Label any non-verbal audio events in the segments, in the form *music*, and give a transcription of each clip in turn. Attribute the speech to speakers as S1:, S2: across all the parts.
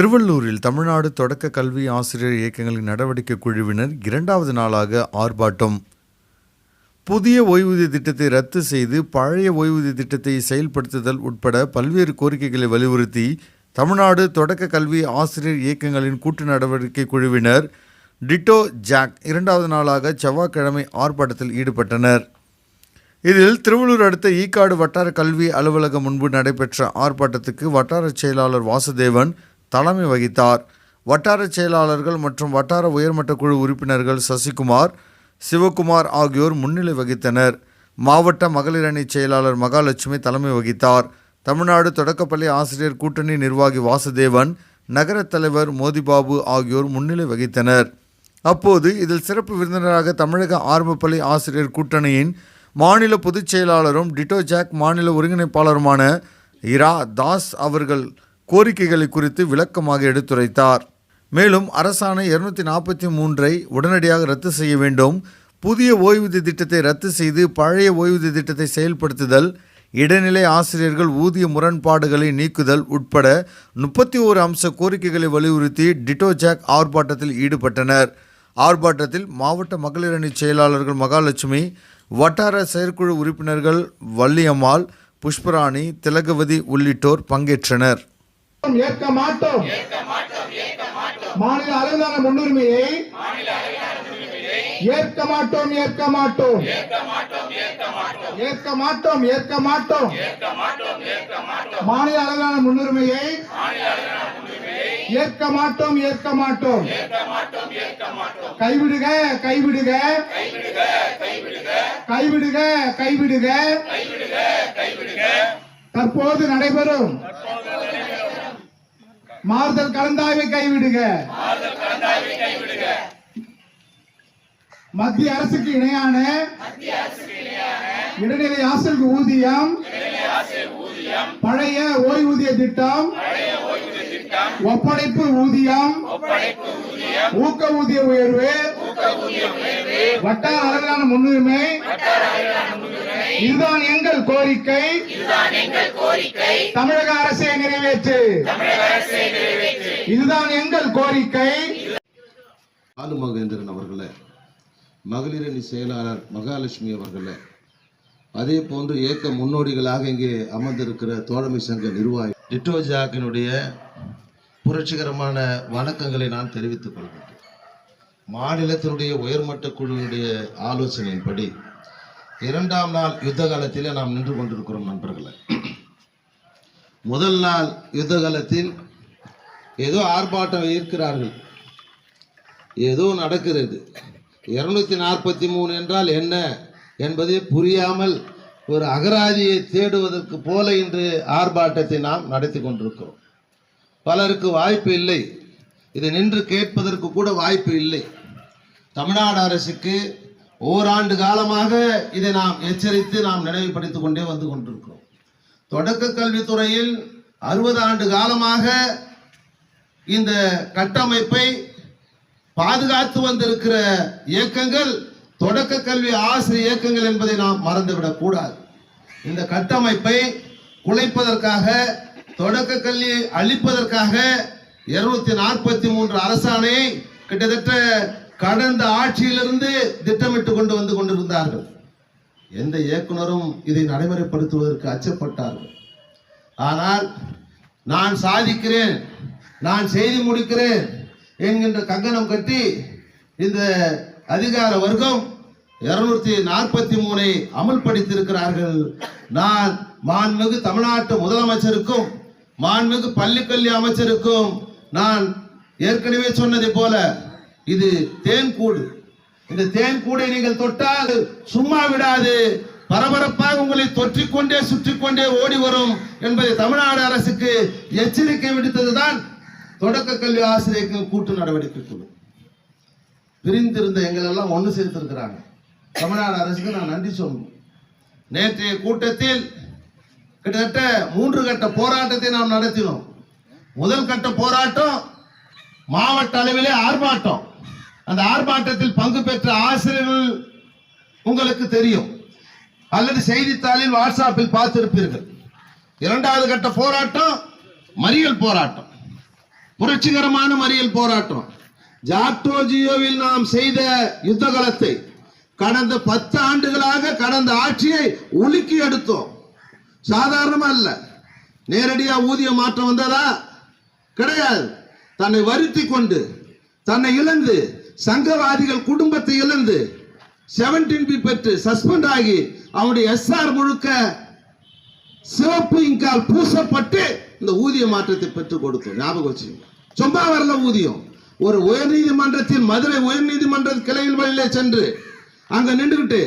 S1: திருவள்ளூரில் தமிழ்நாடு தொடக்க கல்வி ஆசிரியர் இயக்கங்களின் நடவடிக்கை குழுவினர் இரண்டாவது நாளாக ஆர்ப்பாட்டம். புதிய ஓய்வூதிய திட்டத்தை ரத்து செய்து பழைய ஓய்வூதிய திட்டத்தை செயல்படுத்துதல் உட்பட பல்வேறு கோரிக்கைகளை வலியுறுத்தி தமிழ்நாடு தொடக்க கல்வி ஆசிரியர் இயக்கங்களின் கூட்டு நடவடிக்கை குழுவினர் டிட்டோ ஜாக் இரண்டாவது நாளாக செவ்வாய்க்கிழமை ஆர்ப்பாட்டத்தில் ஈடுபட்டனர். இதில் திருவள்ளூர் அடுத்த ஈக்காடு வட்டார கல்வி அலுவலகம் முன்பு நடைபெற்ற ஆர்ப்பாட்டத்துக்கு வட்டார செயலாளர் வாசுதேவன் தலைமை வகித்தார். வட்டார செயலாளர்கள் மற்றும் வட்டார உயர்மட்ட குழு உறுப்பினர்கள் சசிகுமார் சிவகுமார் ஆகியோர் முன்னிலை வகித்தனர். மாவட்ட மகளிர் அணி செயலாளர் மகாலட்சுமி தலைமை வகித்தார். தமிழ்நாடு தொடக்கப்பள்ளி ஆசிரியர் கூட்டணி நிர்வாகி வாசுதேவன் நகரத் தலைவர் மோதிபாபு ஆகியோர் முன்னிலை வகித்தனர். அப்போது இதில் சிறப்பு விருந்தினராக தமிழக ஆரம்பப்பள்ளி ஆசிரியர் கூட்டணியின் மாநில பொதுச் செயலாளரும் டிட்டோ ஜாக் மாநில ஒருங்கிணைப்பாளருமான இரா தாஸ் அவர்கள் கோரிக்கைகளை குறித்து விளக்கமாக எடுத்துரைத்தார். மேலும் அரசாணை இருநூத்தி நாற்பத்தி மூன்றை உடனடியாக ரத்து செய்ய வேண்டும். புதிய ஓய்வூதிய திட்டத்தை ரத்து செய்து பழைய ஓய்வூதிய திட்டத்தை செயல்படுத்துதல் இடைநிலை ஆசிரியர்கள் ஊதிய முரண்பாடுகளை நீக்குதல் உட்பட முப்பத்தி ஓரு அம்ச கோரிக்கைகளை வலியுறுத்தி டிட்டோஜாக் ஆர்ப்பாட்டத்தில் ஈடுபட்டனர். ஆர்ப்பாட்டத்தில் மாவட்ட மகளிர் அணி செயலாளர்கள் மகாலட்சுமி வட்டார செயற்குழு உறுப்பினர்கள் வள்ளியம்மாள் புஷ்பராணி திலகவதி உள்ளிட்டோர் பங்கேற்றனர்.
S2: ஏற்க மாட்டோம் மாநில அளவிலான முன்னுரிமையை ஏற்க மாட்டோம் ஏற்க மாட்டோம் ஏற்க மாட்டோம் ஏற்க மாட்டோம் மாநில அளவிலான முன்னுரிமையை ஏற்க மாட்டோம் ஏற்க மாட்டோம் கைவிடுக கைவிடுக. கைவிடுக கைவிடுக. தற்போது நடைபெறும். மாறுதல் கலந்தாய்வை கைவிடுக. மத்திய அரசுக்கு இணையான இடைநிலை ஆசிரியர் ஊதியம். பழைய ஓய்வூதிய திட்டம். ஒப்படைப்பு ஊதியம். ஊக்க ஊதிய உயர்வு. வட்டார அளவிலான முன்னுரிமை. இதுதான் எங்கள் கோரிக்கை. தமிழக அரசை நிறைவேற்று. இதுதான் எங்கள் கோரிக்கை.
S3: ஆலு மகேந்திரன் அவர்களே மகளிர் அணி செயலாளர் மகாலட்சுமி அவர்களே அதே போன்று இயக்க முன்னோடிகளாக இங்கே அமர்ந்திருக்கிற தோழமை சங்க நிர்வாகி டிட்டோ ஜாக்கினுடைய புரட்சிகரமான வணக்கங்களை நான் தெரிவித்துக் கொள்கின்றேன். மாநிலத்தினுடைய உயர்மட்ட குழுவினுடைய ஆலோசனையின்படி இரண்டாம் நாள் யுத்த காலத்திலே நாம் நின்று கொண்டிருக்கிறோம் நண்பர்களை. முதல் நாள் யுத்த காலத்தில் ஏதோ ஆர்ப்பாட்டம் இருக்கிறார்கள் ஏதோ நடக்கிறது. இருநூத்தி நாற்பத்தி மூணு என்றால் என்ன என்பதை புரியாமல் ஒரு அகராதியை தேடுவதற்கு போல இன்று ஆர்ப்பாட்டத்தை நாம் நடத்தி கொண்டிருக்கிறோம். பலருக்கு வாய்ப்பு இல்லை. இதை நின்று கேட்பதற்கு கூட வாய்ப்பு இல்லை. தமிழ்நாடு அரசுக்கு ஓராண்டு காலமாக இதை நாம் எச்சரித்து நாம் நினைவுபடுத்திக் கொண்டே வந்து கொண்டிருக்கிறோம். தொடக்க கல்வித்துறையில் அறுபது ஆண்டு காலமாக இந்த கட்டமைப்பை பாதுகாத்து வந்திருக்கிற இயக்கங்கள் தொடக்க கல்வி ஆசிரியர் இயக்கங்கள் என்பதை நாம் மறந்துவிடக் கூடாது. இந்த கட்டமைப்பை குலைப்பதற்காக தொடக்க கல்வியை அழிப்பதற்காக இருநூத்தி நாற்பத்தி மூன்று அரசாணையை கிட்டத்தட்ட கடந்த ஆட்சியிலிருந்து திட்டமிட்டு கொண்டு வந்து கொண்டிருந்தார்கள். எந்த இயக்குனரும் இதை நடைமுறைப்படுத்துவதற்கு அச்சப்பட்டார்கள். ஆனால் நான் சாதிக்கிறேன் நான் செய்து முடிக்கிறேன் என்கின்ற கங்கணம் கட்டி இந்த அதிகார வர்க்கம் இருநூத்தி நாற்பத்தி மூணை அமல்படுத்தியிருக்கிறார்கள். நான் மாண்புமிகு தமிழ்நாட்டு முதலமைச்சருக்கும் மாண்புமிகு பள்ளிக்கல்வி அமைச்சருக்கும் நான் ஏற்கனவே சொன்னதை போல இது தேன்கூடு. இந்த தேன்கூடை நீங்கள் தொட்டால் சும்மா விடாது. பரபரப்பாக உங்களை தொற்றிக்கொண்டே சுற்றிக்கொண்டே ஓடி வரும் என்பதை தமிழ்நாடு அரசுக்கு எச்சரிக்கை விடுத்ததுதான் தொடக்க கல்வி ஆசிரியர்கள் கூட்டு நடவடிக்கை குழு. பிரிந்திருந்த எங்களெல்லாம் ஒன்று சேர்த்திருக்கிறாங்க. தமிழ்நாடு அரசுக்கு நான் நன்றி சொல்லணும். நேற்றைய கூட்டத்தில் கிட்டத்தட்ட மூன்று கட்ட போராட்டத்தை நாம் நடத்தினோம். முதல் கட்ட போராட்டம் மாவட்ட அளவிலே ஆர்ப்பாட்டம். அந்த ஆர்ப்பாட்டத்தில் பங்கு பெற்ற ஆசிரியர்கள் உங்களுக்கு தெரியும். அல்லது செய்தித்தாளில் வாட்ஸ்அப்பில் பார்த்திருப்பீர்கள். இரண்டாவது கட்ட போராட்டம் மறியல் போராட்டம். புரட்சிகரமான மறியல் போராட்டம். ஜாக்டோஜியோவில் நாம் செய்த யுத்த காலத்தை கடந்த பத்து ஆண்டுகளாக கடந்த ஆட்சியை உலுக்கி எடுத்தோம். சாதாரணமா இல்ல நேரடியா ஊதிய மாற்றம் வந்ததா? கிடையாது. தன்னை வருத்தி கொண்டு தன்னை இழந்து சங்கவாதிகள் குடும்பத்தை இழந்து செவன்டீன் பி பெற்று சஸ்பெண்ட் ஆகி அவனுடைய எஸ்ஆர் முழுக்க சிவப்பு இங்கால் பூசப்பட்டு இந்த ஊதிய மாற்றத்தை பெற்றுக் கொடுத்தோம். ஞாபகம் வச்சுங்க சும்மா வரல ஊதியம். ஒரு உயர்நீதிமன்றத்தின் மதுரை உயர்நீதிமன்ற கிளையில் வழியிலே சென்று அங்க நின்றுகிட்டு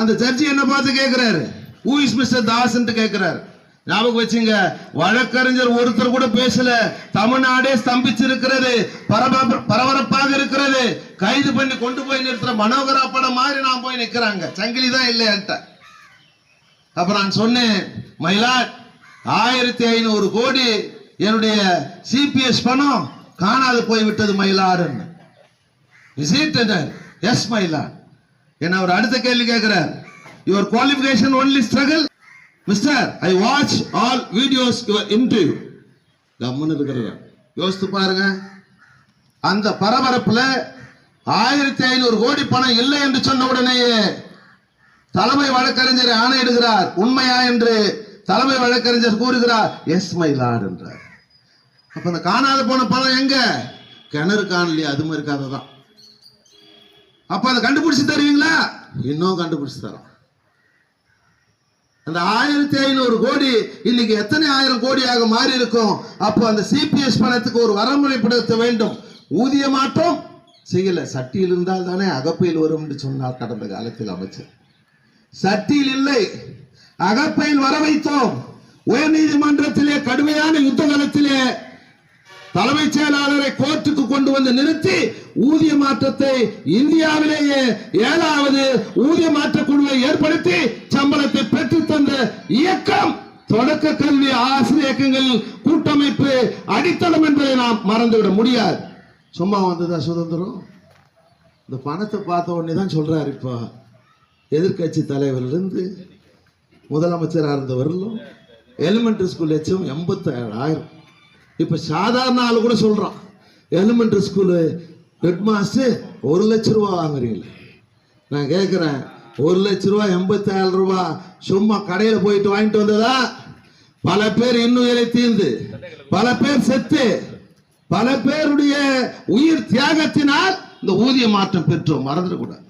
S3: அந்த ஜட்ஜி என்ன பார்த்து கேட்கிறாரு ஊ இஸ் மிஸ்டர் தாஸ் கேட்கிறாரு ஞாபகம் வச்சுங்க வழக்கறிஞர் ஒருத்தர் கூட பேசல. தமிழ்நாடே ஸ்தம்பிச்சிருக்கிறது பரபரப்பாக இருக்கிறது. கைது பண்ணி கொண்டு போய் நிறுத்துற மனோகரா படம் மாதிரி நான் போய் நிற்கிறாங்க சங்கிலி தான் இல்லையான்ட்ட அப்ப நான் சொன்னேன் மயிலாட் ஆயிரத்தி ஐநூறு கோடி என்னுடைய சிபிஎஸ் பணம் காணாது போய் விட்டது மயிலாடுன்னு எஸ் மயிலாட் என்ன அவர் அடுத்த கேள்வி கேட்கிறார். Your qualification only struggle mister I watch all videos your interview கம்முன்னு இருக்கிறார் யோசித்து பாருங்க. அந்த பரபரப்புல ஆயிரத்தி ஐநூறு கோடி பணம் இல்லை என்று சொன்ன உடனேயே தலைமை வழக்கறிஞர் ஆணையிடுகிறார் உண்மையா என்று தலைமை வழக்கறிஞர் கூறுகிறார். எஸ் மை லார்ட் என்றார். அப்ப அந்த காணாத போன பணம் எங்க? கிணறு காணலையே அது மாதிரி கதை தான். அப்ப அதை கண்டுபிடிச்சு தருவீங்களா? இன்னும் கண்டுபிடிச்சு தரோம். அந்த ஆயிரத்தி ஐநூறு கோடி இன்னைக்கு எத்தனை ஆயிரம் கோடியாக மாறி இருக்கும் அப்போ அந்த சிபிஎஸ் பணத்துக்கு ஒரு வரமுறைப்படுத்த வேண்டும். ஊதிய மாற்றம் செய்யல. சட்டியில் இருந்தால் தானே அகப்பையில் வரும் என்று சொன்னார் கடந்த காலத்தில் அமைச்சர். சட்டியில் இல்லை அகப்பையில் வர வைத்தோம். உயர் நீதிமன்றத்திலே கடுமையான யுத்த காலத்திலே தலைமைச் செயலாளரை கோர்ட்டுக்கு கொண்டு வந்து நிறுத்தி ஊதிய மாற்றத்தை இந்தியாவிலேயே ஏழாவது ஊதிய மாற்ற குழுவை ஏற்படுத்தி சம்பளத்தை பெற்று என்ற இயக்கம் தொடக்க கல்வி ஆசிரியர் இயக்கங்கள் கூட்டமைப்பு அடித்தளம் என்பதை நாம் மறந்துவிட முடியாது. சும்மா வந்ததா சுதந்திரம்? இந்த பணத்தை பார்த்த உடனே தான் சொல்றாரு இப்போ. எதிர்க்கட்சி தலைவரிலிருந்து முதலமைச்சராக இருந்தவர்களும் எலிமெண்ட்ரி ஸ்கூல் எச்சம் எண்பத்தேழாயிரம். இப்போ சாதாரண ஆள் கூட சொல்கிறான் எலிமெண்ட்ரி ஸ்கூலு ஹெட் மாஸ்டர் ஒரு லட்ச ரூபா வாங்குறீங்களே. நான் கேட்குறேன் ஒரு லட்ச ரூபா எண்பத்தேழு ரூபா சும்மா கடையில் போயிட்டு வாங்கிட்டு வந்ததா? பல பேர் இன்னும் இலை தீர்ந்து பல பேர் செத்து பல பேருடைய உயிர் தியாகத்தினால் இந்த ஊதிய மாற்றம் பெற்றோம். மறந்துடக்கூடாது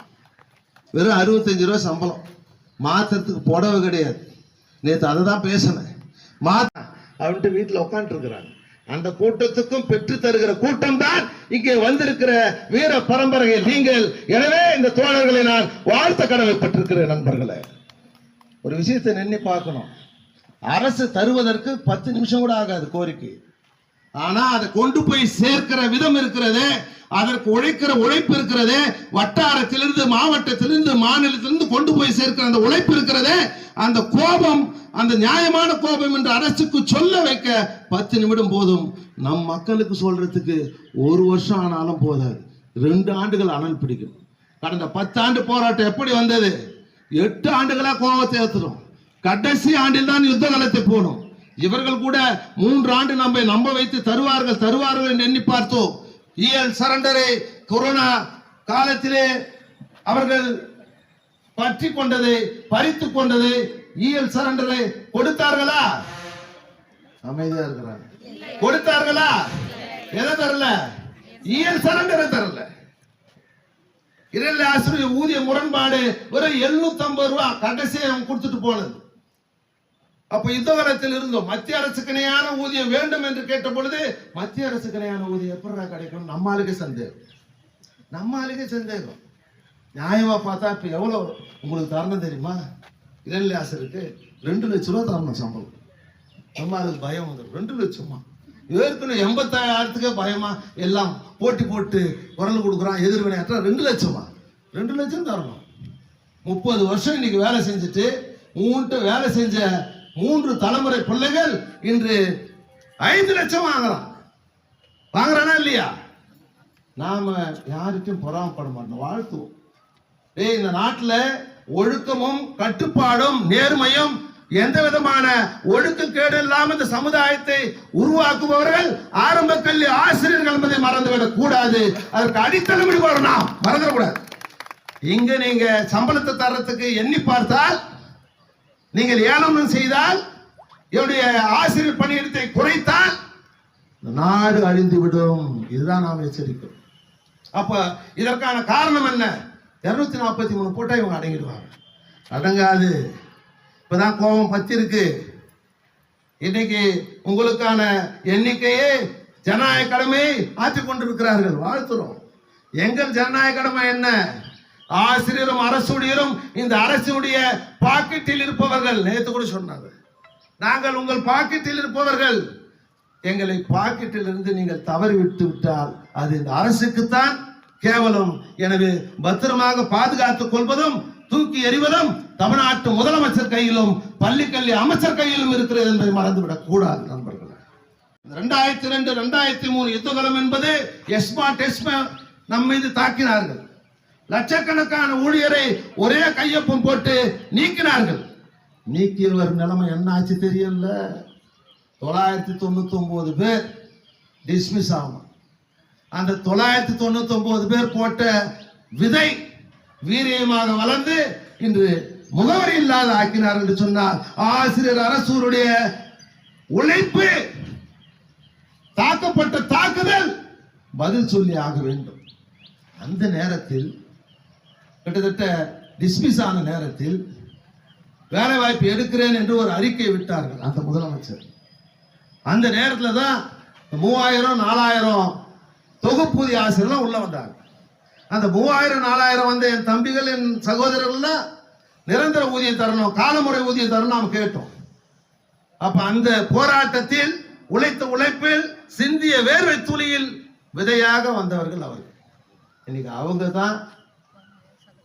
S3: வெறும் அறுபத்தஞ்சு ரூபா சம்பளம். மாத்திரத்துக்கு புடவை கிடையாது. நேற்று அதை தான் பேசினேன். மாத்த அவன்ட்டு வீட்டில் உட்காந்துருக்கிறாங்க அந்த கூட்டத்துக்கும் பெற்று தருகிற கூட்டம் தான் இங்கே வந்திருக்கிற வீர பரம்பரையை நீங்கள். எனவே இந்த தோழர்களை நான் வாழ்த்த கடமைப்பட்டிருக்கிற நண்பர்களை. ஒரு விஷயத்தை நின்று பார்க்கணும் அரசு தருவதற்கு பத்து நிமிஷம் கூட ஆகாது கோரிக்கை. ஆனா அதை கொண்டு போய் சேர்க்கிற விதம் இருக்கிறதே அதற்கு உழைக்கிற உழைப்பு இருக்கிறதே வட்டாரத்திலிருந்து மாவட்டத்திலிருந்து மாநிலத்திலிருந்து கொண்டு போய் சேர்க்கிற அந்த உழைப்பு இருக்கிறதே அந்த கோபம் அந்த நியாயமான கோபம் என்று அரசுக்கு சொல்ல வைக்க பத்து நிமிடம் போதும். நம் மக்களுக்கு சொல்றதுக்கு ஒரு வருஷம் ஆனாலும் போதாது. ரெண்டு ஆண்டுகள் அனல் பிடிக்கும் கடந்த பத்தாண்டு போராட்டம் எப்படி வந்தது? எட்டு ஆண்டுகளா கோபத்தை ஏற்றுடும் கடைசி ஆண்டில் தான் யுத்த காலத்தை போனோம் இவர்கள் கூட மூன்று ஆண்டு நம்மை நம்ப வைத்து தருவார்கள் தருவார்கள் என்று எண்ணி பார்த்தோம். இஎல் சரண்டரை கொரோனா காலத்திலே அவர்கள் பற்றி கொண்டதை பறித்து கொண்டது இஎல் சரண்டரை கொடுத்தார்களா? அமைதியா இருக்கிறாங்க கொடுத்தார்களா? எதை தரல? இஎல் சரண்டரை தரல. இரண்டு ஆசிரியர் ஊதிய முரண்பாடு ஒரு 750 ஐம்பது ரூபா கடைசியை அவன் கொடுத்துட்டு போனது. அப்ப யுத்த காலத்தில் இருந்தோம். மத்திய அரசுக்கு இணையான ஊதியம் வேண்டும் என்று கேட்ட பொழுது மத்திய அரசுக்கு இணையான ஊதியம் எப்படா கிடைக்கும்? நம்மளுக்கு சந்தேகம். நம்மளுக்கு சந்தேகம். நியாயமா பார்த்தா இப்ப எவ்வளவு? உங்களுக்கு தரணும் தெரியுமா? இளநிலை ஆசிரியருக்கு ரெண்டு லட்ச ரூபா தரணும் சம்பளம். நம்ம அதுக்கு பயம் வந்துடும் ரெண்டு லட்சமா? ஏற்கனவே எண்பத்தாயிரத்துக்கே பயமா? எல்லாம் போட்டி போட்டு குரல் கொடுக்குறான் எதிர்வினையாற்ற ரெண்டு லட்சமா? ரெண்டு லட்சம் தரணும். முப்பது வருஷம் இன்னைக்கு வேலை செஞ்சுட்டு மூன்று வேலை செஞ்ச மூன்று தலைமுறை பிள்ளைகள் இன்று ஐந்து லட்சம் வாங்குறான் வாங்குறானா இல்லையா? நாம யாருக்கும் பொறாமப்பட மாட்டோம் வாழ்த்துவோம். ஏய் இந்த நாட்டில் ஒழுக்கமும் கட்டுப்பாடும் நேர்மையும் எந்த விதமான ஒழுக்கக்கேடு இல்லாம இந்த சமுதாயத்தை உருவாக்குபவர்கள் ஆரம்ப கல்வி ஆசிரியர்கள் என்பதை மறந்துவிடக் கூடாது. அதற்கு அடித்தளம் வரணும் மறந்துடக்கூடாது இங்க நீங்க சம்பளத்தை தர்றதுக்கு எண்ணி பார்த்தால் நீங்கள் ஏளனம் செய்தால் என்னுடைய ஆசிரியர் பணியிடத்தை குறைத்தால் நாடு அழிந்து விடும் இதுதான் நாம் எச்சரிக்கிறோம். அப்ப இதற்கான காரணம் என்ன? இருநூத்தி நாற்பத்தி மூணு போட்டா இவங்க அடங்கிடுவாங்க. அடங்காது. இப்பதான் கோபம் பத்திருக்கு இன்னைக்கு உங்களுக்கான எண்ணிக்கையே ஜனநாயக கடமை ஆற்றிக் கொண்டிருக்கிறார்கள் வாழ்த்துறோம். எங்கள் ஜனநாயக கடமை என்ன? ஆசிரியரும் அரசுடையரும் இந்த அரசுடைய பாக்கெட்டில் இருப்பவர்கள். நேத்து கூட சொன்னாங்க. நாங்கள் உங்கள் பாக்கெட்டில் இருப்பவர்கள். எங்களை பாக்கெட்டில் இருந்து நீங்கள் தவறி விட்டு விட்டால் அது இந்த அரசுக்குத்தான் கேவலம். எனவே பத்திரமாக பாதுகாத்துக் கொள்வதும் தூக்கி எறிவதும் தமிழ்நாட்டு முதலமைச்சர் கையிலும் பள்ளிக்கல்வி அமைச்சர் கையிலும் இருக்கிறது என்பதை மறந்துவிடக் கூடாது நண்பர்களே. ரெண்டாயிரத்தி ரெண்டு ரெண்டாயிரத்தி மூணு யுத்தகலம் என்பது எஸ்மா டெஸ்மா நம் மீது தாக்கினார்கள். லட்சக்கணக்கான ஊழியரை ஒரே கையொப்பம் போட்டு நீக்கினார்கள். நீக்கியவர் நிலைமை என்ன ஆச்சு தெரியல. தொள்ளாயிரத்தி தொண்ணூத்தி ஒன்பது பேர் டிஸ்மிஸ் ஆகும் அந்த தொள்ளாயிரத்தி தொண்ணூத்தி ஒன்பது பேர் போட்ட விதை வீரியமாக வளர்ந்து இன்று முகவரி இல்லாத ஆக்கினார் என்று சொன்னால் ஆசிரியர் அரசூருடைய உழைப்பு தாக்கப்பட்ட தாக்குதல் பதில் சொல்லி ஆக வேண்டும். அந்த நேரத்தில் கிட்டத்தட்ட டிஸ்மிஸ் ஆன நேரத்தில் வேலை வாய்ப்பு எடுக்கிறேன் என்று ஒரு அறிக்கை விட்டார்கள். அந்த முதலமைச்சர். அந்த நேரத்தில் தான் மூவாயிரம் நாலாயிரம் தொகுப்பூதிய ஆசிரியர்லாம் உள்ள வந்தாங்க. அந்த மூவாயிரம் நாலாயிரம் வந்த என் தம்பிகள் என் சகோதரர்கள்லாம் நிரந்தர ஊதியம் தரணும் காலமுறை ஊதியம் தரணும் நாம் கேட்டோம். அப்ப அந்த போராட்டத்தில் உழைத்த உழைப்பில் சிந்திய வேர்வை துளியில் விதையாக வந்தவர்கள் அவர்கள். இன்னைக்கு அவங்க தான்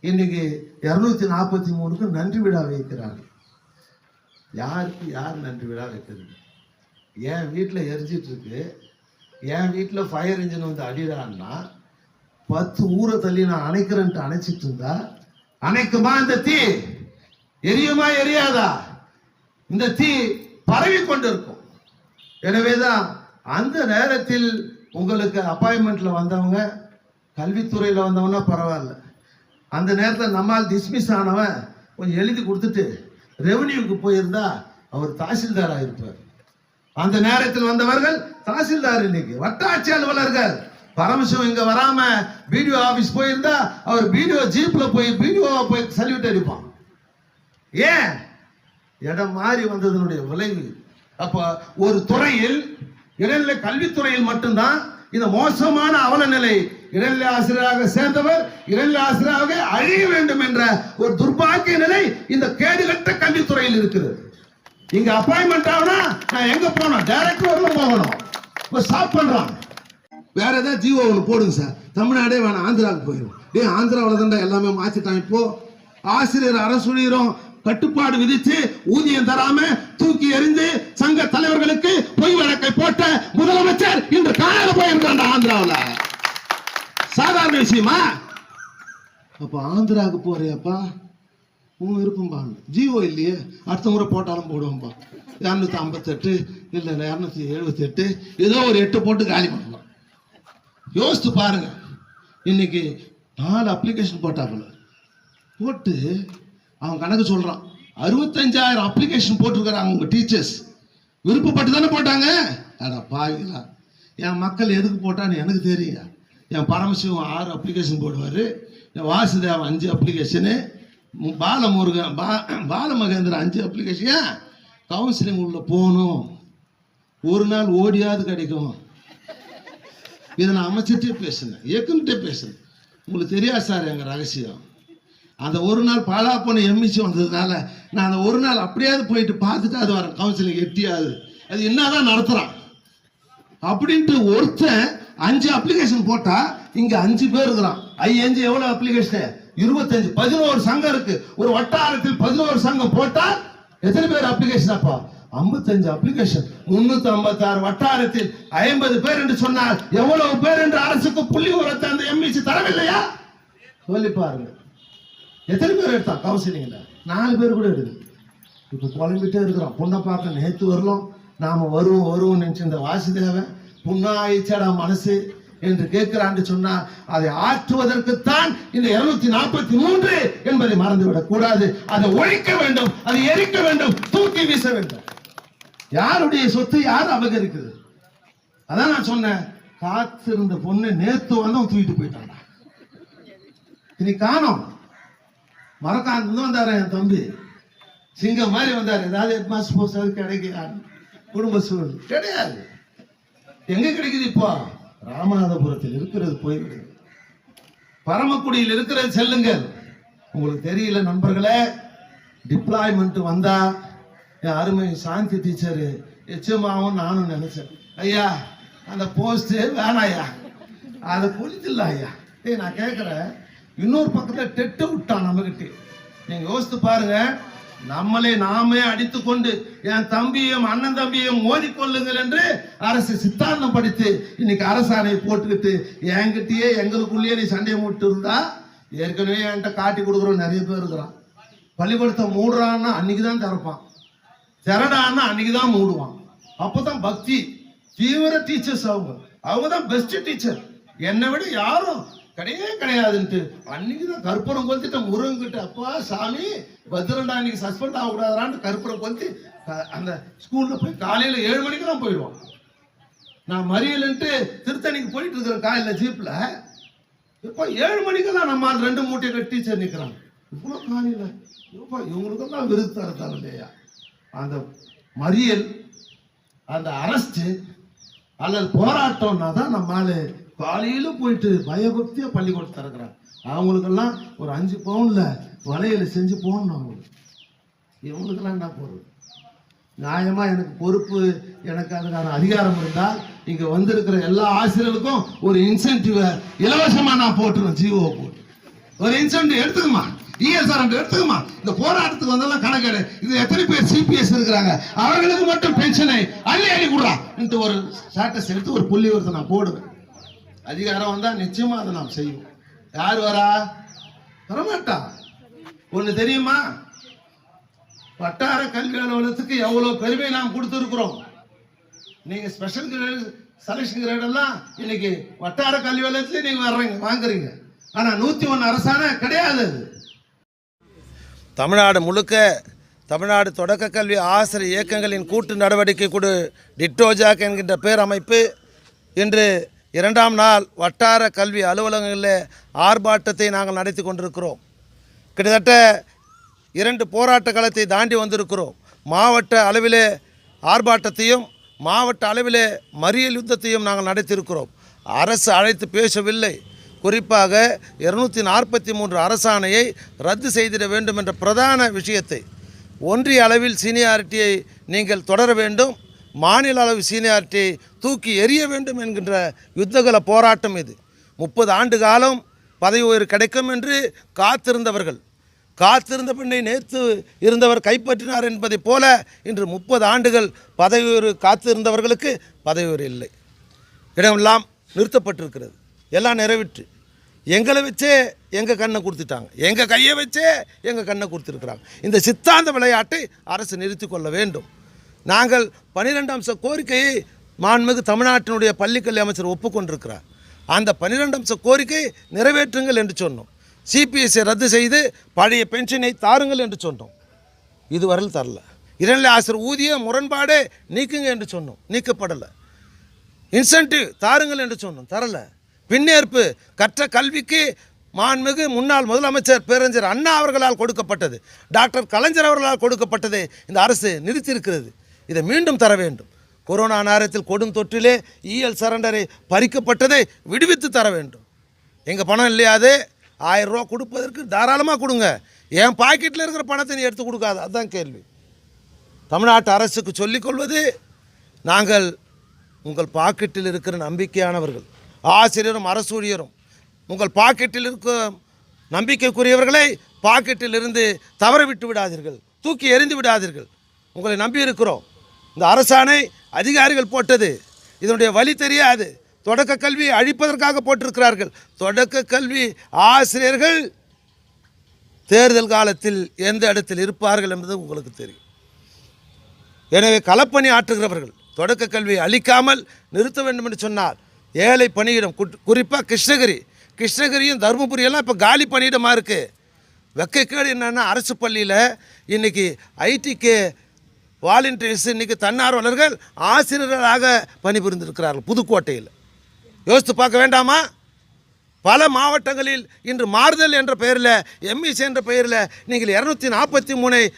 S3: இன்னைக்கு இரநூத்தி நாற்பத்தி மூணுக்கு நன்றி விழா வைக்கிறாங்க. யாருக்கு யார் நன்றி விழா வைக்கிறது? என் வீட்டில் எரிஞ்சிட்டு இருக்கு. என் வீட்டில் ஃபயர் இன்ஜின் வந்து அடிடான்னா பத்து ஊரை தள்ளி நான் அணைக்கிறேன்ட்டு அணைச்சிட்டு இருந்தா அணைக்குமா இந்த தீ? எரியுமா எரியாதா? இந்த தீ பரவி கொண்டிருக்கும். எனவேதான் அந்த நேரத்தில் உங்களுக்கு அப்பாயின்மெண்ட்ல வந்தவங்க கல்வித்துறையில் வந்தவங்கன்னா பரவாயில்ல. அந்த நேரத்தில் நம்மால் டிஸ்மிஸ் ஆனவன் கொஞ்சம் எழுதி கொடுத்துட்டு ரெவன்யூக்கு போயிருந்தா அவர் தாசில்தாராக இருப்பார். அந்த நேரத்தில் வந்தவர்கள் தாசில்தார் இன்னைக்கு. வட்டாட்சி அலுவலர்கள். பரமசிவம் இங்க வராம பிடிஓ ஆபீஸ் போயிருந்தா அவர் பிடிஓ ஜீப்ல போய் பிடிஓவை போய் சல்யூட் அடிப்பான். ஏன்? இடம் மாறி வந்ததனுடைய விளைவு. அப்ப ஒரு துறையில் இடைநிலை கல்வித்துறையில் மட்டும்தான் இந்த மோசமான அவல இரண்டு ஆசிரியராக சேர்ந்தவர் இரண்டு ஆசிரியராக அழிய வேண்டும் என்ற ஒரு துர்பாக்கிய நிலை இந்த கேடுகட்ட கல்வித்துறையில் இருக்கிறது. இங்க அப்பாயின்மெண்ட் ஆகுனா நான் எங்க போனோம் டைரக்டர் வரல போகணும். இப்போ ஸ்டாப் பண்றான் வேற ஏதாவது ஜீவோ ஒன்று போடுங்க சார். தமிழ்நாடே வேணாம் ஆந்திராவுக்கு போயிடும் டே ஆந்திராவில் தான்டா எல்லாமே மாற்றிட்டான் இப்போ. ஆசிரியர் அரசுடையரும் கட்டுப்பாடு விதிச்சு ஊதியம் தராம தூக்கி எறிந்து விஷயமா அப்ப ஆந்திராவுக்கு போறியாப்பா? உன் விருப்பம்பா. ஜியோ இல்லையே. அடுத்த முறை போட்டாலும் போடுவோம்பா. இரநூத்தி ஐம்பத்தெட்டு இல்லை இரநூத்தி எழுபத்தி எட்டு ஏதோ ஒரு எட்டு போட்டு காலி பண்ணலாம். யோசித்து பாருங்க. இன்னைக்கு நாலு அப்ளிகேஷன் போட்டாப்புல. போட்டு அவன் கணக்கு சொல்கிறான் அறுபத்தஞ்சாயிரம் அப்ளிகேஷன் போட்டிருக்கிறாங்க அவங்க டீச்சர்ஸ் விருப்பப்பட்டு தானே போட்டாங்க? அட பாவிங்களா என் மக்கள் எதுக்கு போட்டான்னு எனக்கு தெரியும் என் பரமசிவம் ஆறு அப்ளிகேஷன் போடுவார். என் வாசுதேவன் அஞ்சு அப்ளிகேஷனு பாலமுருகன் பா பாலமகேந்திரன் அஞ்சு அப்ளிகேஷன் ஏன்? கவுன்சிலிங் உள்ள போகணும். ஒரு நாள் ஓடியாவது கிடைக்கும். இதை நான் அமைச்சிட்டே பேசினேன். இயக்குன்ட்டே பேசினேன். உங்களுக்கு தெரியாது சார் எங்கள் ரகசியம்? அந்த ஒரு நாள் பாலா போன எம்மிச்சு வந்ததுனால நான் அந்த ஒரு நாள் அப்படியாவது போயிட்டு பார்த்துட்டு அது வரேன் கவுன்சிலிங் எட்டியாது. அது என்னதான் நடத்துகிறான் அப்படின்ட்டு ஒருத்தன் அஞ்சு அப்ளிகேஷன் போட்டா இங்க அஞ்சு பேர் இருக்கிறான். ஐயஞ்சு எவ்வளவு அப்ளிகேஷன் இருபத்தஞ்சு. பதினோரு சங்கம் இருக்கு. ஒரு வட்டாரத்தில் பதினோரு சங்கம் போட்டா எத்தனை பேர் அப்ளிகேஷன் அப்பா? ஐம்பத்தஞ்சு அப்ளிகேஷன் முன்னூத்தி ஐம்பத்தி ஆறு வட்டாரத்தில் ஐம்பது பேர் என்று சொன்னால் எவ்வளவு பேர் என்று அரசுக்கு புள்ளி உரத்தை அந்த எம்இசி தரவில்லையா? சொல்லி பாருங்க. எத்தனை பேர் எடுத்தான் கவுன்சிலிங்ல நாலு பேர் கூட எடுக்கு இப்போ குழம்பிட்டே இருக்கிறோம். பொண்ணை பார்க்க நேற்று வரலாம் நாம் வருவோம் வருவோம் நினைச்சு இந்த வாசுதேவன் புண்ணாயிச்சடா மனசு என்று கேட்கிறான்னு சொன்னா அதை ஆற்றுவதற்குத்தான் இந்த இருநூத்தி நாற்பத்தி மூன்று என்பதை மறந்துவிடக் கூடாது. அதை ஒழிக்க வேண்டும் அதை எரிக்க வேண்டும் தூக்கி வீச வேண்டும். யாருடைய சொத்து யார் அபகரிக்குது? அதான் நான் சொன்னேன். காத்திருந்த பொண்ணு நேத்து வந்து தூக்கிட்டு போயிட்டான் இனி காணும். மரக்காந்து வந்தாரு என் தம்பி. சிங்கம் மாதிரி வந்தாரு. ஏதாவது ஹெட் மாஸ்டர் போஸ்ட் அது குடும்ப சூழல். கிடையாது. எங்க கிடைக்குது இப்போ? ராமநாதபுரத்தில் இருக்கிறது போய்விடுது பரமக்குடியில் இருக்கிறது செல்லுங்கள். உங்களுக்கு தெரியல நண்பர்களே டிப்ளாய்மெண்ட் வந்தா என் அருமை சாந்தி டீச்சரு எச்சமாவும் நானும் நினைச்சேன். ஐயா அந்த போஸ்ட் வேணாயா அதை பொழித்தில்ல ஐயா. ஏய் நான் கேட்குறேன் இன்னொரு பக்கத்தில் டெட்டு விட்டான் நம்மகிட்ட. நீங்கள் யோசித்து பாருங்கள் நம்மளே நாமே அடித்துக்கொண்டு என் தம்பியும் அண்ணன் தம்பியும் மோதிக்கொள்ளுங்கள் என்று அரசு சித்தாந்தம் படித்து இன்னைக்கு அரசாணை போட்டுக்கிட்டு என்கிட்டயே எங்களுக்குள்ளேயே நீ சண்டையை மூட்டு இருந்தா ஏற்கனவே என்கிட்ட காட்டி கொடுக்குறோம் நிறைய பேர் இருக்கிறான். பள்ளிக்கூடத்தை மூடுறான்னா அன்னைக்கு தான் திறப்பான். திரடான்னா அன்னைக்கு தான் மூடுவான். அப்பதான் பக்தி தீவிர டீச்சர்ஸ் அவங்க. அவங்க தான் பெஸ்ட் டீச்சர் என்னை விட யாரும் கிடையவே கிடையாதுன்ட்டு. அன்னைக்கு தான் கற்பூரம் கொளுத்திட்ட முருகன் கிட்ட அப்பா சாமி பத்திரண்டா அன்னைக்கு சஸ்பெண்ட் ஆகக்கூடாதான்னு கற்பூரம் கொளுத்தி அந்த ஸ்கூல்ல போய் காலையில ஏழு மணிக்கு தான் போயிடுவான். நான் மறியலன்ட்டு திருத்தணிக்கு போயிட்டு இருக்கிறேன் காலையில ஜீப்ல. இப்போ ஏழு மணிக்கெல்லாம் நம்ம அந்த ரெண்டு மூட்டையை கட்டி டீச்சர் நிற்கிறாங்க இவ்வளோ காலையில். இப்போ இவங்களுக்கெல்லாம் விருது தரத்தாங்க இல்லையா? அந்த மறியல் அந்த அரஸ்ட் அல்லது போராட்டம்னா தான் நம்மளால காலையில் போயிட்டு பயபக்தியாக பள்ளிக்கூடம் திறக்கிறாங்க. அவங்களுக்கெல்லாம் ஒரு அஞ்சு பவுனில் வளையல் செஞ்சு போகணும் அவங்களுக்கு. இவங்களுக்கெல்லாம் என்ன போடுறது நியாயமாக எனக்கு பொறுப்பு எனக்கு அதுக்கான அதிகாரம் இருந்தால் இங்கே வந்திருக்கிற எல்லா ஆசிரியர்களுக்கும் ஒரு இன்சென்டிவை இலவசமாக நான் போட்டுருவேன் ஜிஓ போட்டு ஒரு இன்சென்டிவ் எடுத்துக்குமா இஎஸ்ஆர் எடுத்துக்குமா இந்த போராட்டத்துக்கு வந்தெல்லாம் கணக்கெடு இது எத்தனை பேர் சிபிஎஸ் இருக்கிறாங்க? அவர்களுக்கு மட்டும் பென்ஷனை அள்ளி அள்ளி கொடுறா. ஒரு ஸ்டேட்டஸ் எடுத்து ஒரு புள்ளி ஒருத்தர் நான் போடுவேன். அதிகாரம் வந்தா நிச்சயமா அதை நாம் செய்வோம். யார் வரா? வரமாட்டா. ஒண்ணு தெரியுமா? வட்டார கல்வி அலுவலகத்துக்கு எவ்வளவு பெருமை நாம் கொடுத்துருக்குறோம். நீங்க ஸ்பெஷல் கிரேட் செலக்ஷன் கிரேட் எல்லாம் இன்னைக்கு வட்டார கல்வி அலுவலகத்துல நீங்க வர்றீங்க வாங்குறீங்க. ஆனா நூத்தி ஒன்னு அரசாணை கிடையாது அது.
S4: தமிழ்நாடு முழுக்க தமிழ்நாடு தொடக்க கல்வி ஆசிரியர் இயக்கங்களின் கூட்டு நடவடிக்கை குழு டிட்டோஜாக் என்கின்ற பேரமைப்பு இன்று இரண்டாம் நாள் வட்டார கல்வி அலுவலகங்களில் ஆர்ப்பாட்டத்தை நாங்கள் நடத்தி கொண்டிருக்கிறோம். கிட்டத்தட்ட இரண்டு போராட்ட களத்தை தாண்டி வந்திருக்கிறோம். மாவட்ட அளவிலே ஆர்ப்பாட்டத்தையும் மாவட்ட அளவிலே மறியல் யுத்தத்தையும் நாங்கள் நடத்தியிருக்கிறோம். அரசு அழைத்து பேசவில்லை. குறிப்பாக இருநூற்றி நாற்பத்தி மூன்று அரசாணையை ரத்து செய்திட வேண்டும் என்ற பிரதான விஷயத்தை ஒன்றிய அளவில் சீனியாரிட்டியை நீங்கள் தொடர வேண்டும். மாநில அளவு சீனியாரிட்டி தூக்கி எறிய வேண்டும் என்கின்ற யுத்தகல போராட்டம் இது. முப்பது ஆண்டு காலம் பதவி உயர்வு கிடைக்கும் என்று காத்திருந்தவர்கள். காத்திருந்த பெண்ணை நேற்று இருந்தவர் கைப்பற்றினார் என்பதைப் போல இன்று முப்பது ஆண்டுகள் பதவி உயர்வு காத்திருந்தவர்களுக்கு பதவி உயர்வு இல்லை. இடமெல்லாம் நிறுத்தப்பட்டிருக்கிறது. எல்லாம் நிறைவேற்று. எங்களை வச்சே எங்கள் கண்ணை கொடுத்துட்டாங்க. எங்கள் கையை வச்சே எங்கள் கண்ணை கொடுத்துருக்குறாங்க. இந்த சித்தாந்த விளையாட்டை அரசு நிறுத்தி கொள்ள வேண்டும். நாங்கள் பன்னிரெண்டு அம்ச கோரிக்கையை மாண்புமிகு தமிழ்நாட்டினுடைய பள்ளிக்கல்வி அமைச்சர் ஒப்புக்கொண்டிருக்கிறார். அந்த பன்னிரெண்டு அம்ச கோரிக்கை நிறைவேற்றுங்கள் என்று சொன்னோம். சிபிஎஸ்சி ரத்து செய்து பழைய பென்ஷனை தாருங்கள் என்று சொன்னோம். இதுவரையில் தரல. இடைநிலை ஆசிரியர் ஊதிய முரண்பாடே நீக்குங்க என்று சொன்னோம். நீக்கப்படலை. இன்சென்டிவ் தாருங்கள் என்று சொன்னோம். தரல. பின்னேற்பு கற்ற கல்விக்கு மாண்புமிகு முன்னாள் முதலமைச்சர் பேரறிஞர் அண்ணா அவர்களால் கொடுக்கப்பட்டது. டாக்டர் கலைஞர் அவர்களால் கொடுக்கப்பட்டதை இந்த அரசு நிறுத்தியிருக்கிறது. இதை மீண்டும் தர வேண்டும். கொரோனா நேரத்தில் கொடும் தொற்றிலே இஎல் சரண்டரை பறிக்கப்பட்டதை விடுவித்து தர வேண்டும். எங்கள் பணம் இல்லையாது ஆயிரம் ரூபா கொடுப்பதற்கு தாராளமாக கொடுங்க. என் பாக்கெட்டில் இருக்கிற பணத்தை நீ எடுத்து கொடுக்காது. அதுதான் கேள்வி. தமிழ்நாட்டு அரசுக்கு சொல்லிக்கொள்வது நாங்கள் உங்கள் பாக்கெட்டில் இருக்கிற நம்பிக்கையானவர்கள் ஆசிரியரும் அரசு ஊழியரும் உங்கள் பாக்கெட்டில் இருக்க நம்பிக்கைக்குரியவர்களை பாக்கெட்டில் இருந்து தவற விட்டு விடாதீர்கள். தூக்கி எறிந்து விடாதீர்கள். உங்களை நம்பி இருக்கிறோம். இந்த அரசாணை அதிகாரிகள் போட்டது. இதனுடைய வழி தெரியாது. தொடக்க கல்வி அழிப்பதற்காக போட்டிருக்கிறார்கள். தொடக்க கல்வி ஆசிரியர்கள் தேர்தல் காலத்தில் எந்த இடத்தில் இருப்பார்கள் என்பது உங்களுக்கு தெரியும்.
S3: எனவே களப்பணி ஆற்றுகிறவர்கள் தொடக்க கல்வியை அளிக்காமல் நிறுத்த வேண்டும் என்று சொன்னால் ஏழை பணியிடம் குறிப்பாக கிருஷ்ணகிரி கிருஷ்ணகிரியும் தருமபுரியெல்லாம் இப்போ காலி பணியிடமாக இருக்குது வெக்கைக்கேடு என்னென்னா அரசு பள்ளியில் இன்றைக்கி ஐடிக்கு வாலண்டியர்ஸ் இன்றைக்கி தன்னார்வலர்கள் ஆசிரியர்களாக பணிபுரிந்திருக்கிறார்கள் புதுக்கோட்டையில். யோசித்து பார்க்க வேண்டாமா? பல மாவட்டங்களில் இன்று மாறுதல் என்ற பெயரில் எம்இசி என்ற பெயரில் நீங்கள் இரநூத்தி நாற்பத்தி மூணை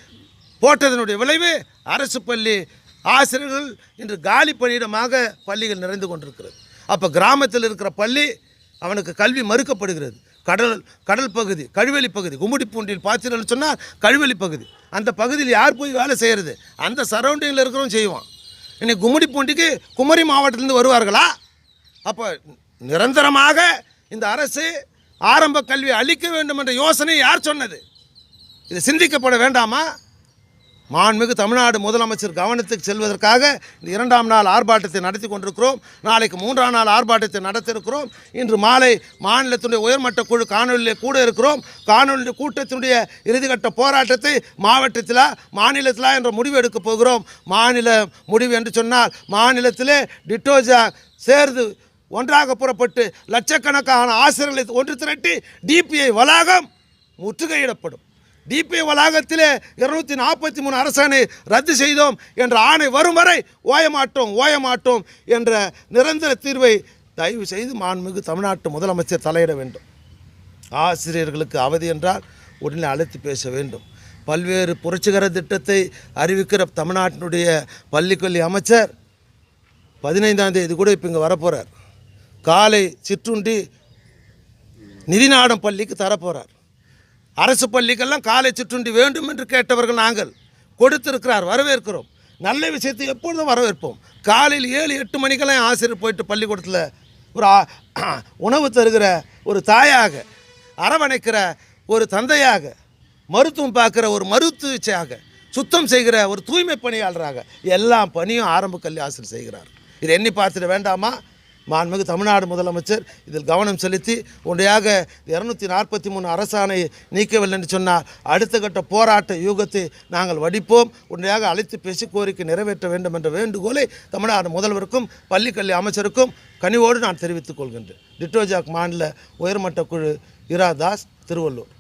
S3: போட்டதனுடைய விளைவு அரசு பள்ளி ஆசிரியர்கள் இன்று காலி பணியிடமாக பள்ளிகள் நிறைந்து கொண்டிருக்கிறது. அப்போ கிராமத்தில் இருக்கிற பள்ளி அவனுக்கு கல்வி மறுக்கப்படுகிறது. கடல் கடல் பகுதி கழுவெளி பகுதி கும்மிடிப்பூண்டில் பார்த்தீங்கன்னு சொன்னால் கழுவெளி பகுதி. அந்த பகுதியில் யார் போய் வேலை செய்கிறது அந்த சரௌண்டிங்கில் இருக்கிறவங்க செய்வான். இன்னைக்கு கும்மிடிப்பூண்டிக்கு குமரி மாவட்டத்திலேருந்து வருவார்களா? அப்போ நிரந்தரமாக இந்த அரசு ஆரம்ப கல்வி அளிக்க வேண்டும் என்ற யோசனை யார் சொன்னது? இது சிந்திக்கப்பட வேண்டாமா? மாண்புமிகு தமிழ்நாடு முதலமைச்சர் கவனத்துக்கு செல்வதற்காக இந்த இரண்டாம் நாள் ஆர்ப்பாட்டத்தை நடத்தி கொண்டிருக்கிறோம். நாளைக்கு மூன்றாம் நாள் ஆர்ப்பாட்டத்தை நடத்திருக்கிறோம் இன்று மாலை மாநிலத்தினுடைய உயர்மட்ட குழு காணொலியில் கூட இருக்கிறோம். காணொலி கூட்டத்தினுடைய இறுதிக்கட்ட போராட்டத்தை மாவட்டத்தில் மாநிலத்திலா என்ற முடிவு எடுக்க போகிறோம். மாநில முடிவு என்று சொன்னால் மாநிலத்திலே டிட்டோஜா சேர்ந்து ஒன்றாக புறப்பட்டு லட்சக்கணக்கான ஆசிரியர்களை ஒன்று திரட்டி டிபிஐ வளாகம் முற்றுகையிடப்படும். டிபிஐ வளாகத்திலே இருநூத்தி நாற்பத்தி மூணு அரசாணை ரத்து செய்தோம் என்ற ஆணை வரும் வரை ஓயமாட்டோம் ஓயமாட்டோம் என்ற நிரந்தர தீர்வை தயவு செய்து மாண்புமிகு தமிழ்நாட்டு முதலமைச்சர் தலையிட வேண்டும். ஆசிரியர்களுக்கு அவதி என்றால் உடனே அழைத்து பேச வேண்டும். பல்வேறு புரட்சிகர திட்டத்தை அறிவிக்கிற தமிழ்நாட்டினுடைய பள்ளிக்கல்வி அமைச்சர் பதினைந்தாம் தேதி கூட இப்போ இங்கே வரப்போகிறார் காலை சிற்றுண்டி நிதிநாடம் பள்ளிக்கு தரப்போகிறார் அரசு பள்ளிக்கெல்லாம் காலை சிற்றுண்டி வேண்டும் என்று கேட்டவர்கள் நாங்கள். கொடுத்திருக்கிறார் வரவேற்கிறோம். நல்ல விஷயத்தை எப்பொழுதும் வரவேற்போம். காலையில் ஏழு எட்டு மணிக்கெல்லாம் ஆசிரியர் போயிட்டு பள்ளிக்கூடத்தில் ஒரு *clears throat* உணவு தருகிற ஒரு தாயாக அரவணைக்கிற ஒரு தந்தையாக மருத்துவம் பார்க்குற ஒரு மருத்துவச்சியாக சுத்தம் செய்கிற ஒரு தூய்மை பணியாளராக எல்லா பணியும் ஆரம்ப கல்வி ஆசிரியர் செய்கிறார். இதை எண்ணி பார்த்துட்டு வேண்டாமா? மாண்புமிகு தமிழ்நாடு முதலமைச்சர் இதில் கவனம் செலுத்தி ஒன்றையாக இரநூத்தி நாற்பத்தி மூணு அரசாணை நீக்கவில்லை என்று சொன்னால் அடுத்த கட்ட போராட்ட யூகத்தை நாங்கள் வடிப்போம். ஒன்றையாக அழைத்து பேசி கோரிக்கை நிறைவேற்ற வேண்டும் என்ற வேண்டுகோளை தமிழ்நாடு முதல்வருக்கும் பள்ளிக்கல்வி அமைச்சருக்கும் கனிவோடு நான் தெரிவித்துக் கொள்கின்றேன். டிட்டோஜாக் மாநில உயர்மட்ட குழு இரா தாஸ் திருவள்ளூர்.